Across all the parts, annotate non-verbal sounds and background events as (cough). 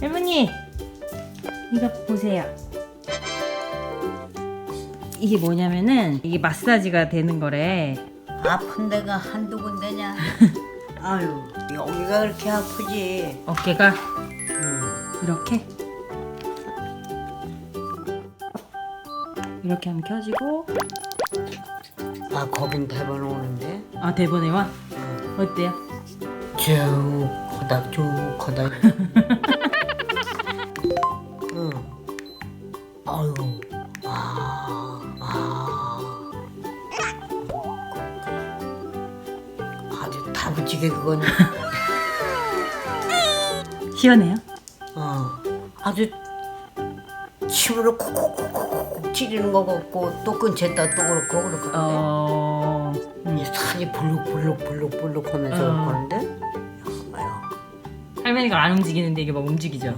할머니 이거 보세요. 이게 뭐냐면은 이게 마사지가 되는 거래. 아픈 데가 한두 군데냐? (laughs) 아유 여기가 그렇게 아프지. 어깨가 응. 이렇게 이렇게 하면 켜지고 아 거긴 대번 오는데. 아 대본에 와 응. 어때요? 쭉 거다 쭉 거다. (laughs) 아유. 아. 아. 아주 다부지게 그건. 시원해요? (laughs) 어. 아주 침으로 콕콕콕콕콕 찌르는 거 같고 또 끊쳤다 또 그렇고 그렇고 어 음. 이 살이 불룩불룩불룩불룩 하면서 어. 그러는데 할머니가 안 움직이는데 이게 막 움직이죠.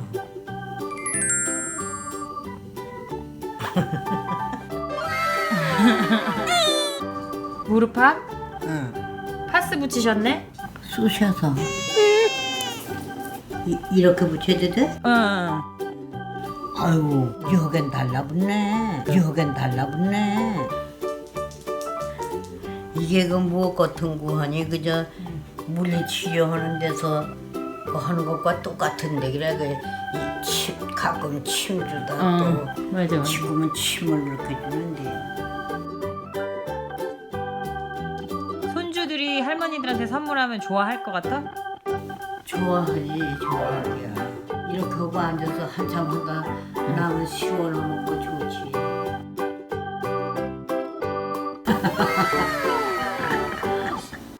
(laughs) 무릎팍? 응. 파스 붙이셨네? 쑤셔서 이, 이렇게 붙여도 돼? 응. 아유 여긴 달라붙네 여긴 달라붙네 이게 그 무엇 같은 구하니 그저 물리치료 하는 데서 그 하는 것과 똑같은데 그래 그이침 가끔 침 주다 어, 또 맞아. 지금은 침을 이렇게 주는데 손주들이 할머니들한테 선물하면 좋아할 것 같아? 좋아하지 좋아하기야 이렇게 하고 앉아서 한참 하다 나면 시원하면 뭐 좋지 (laughs)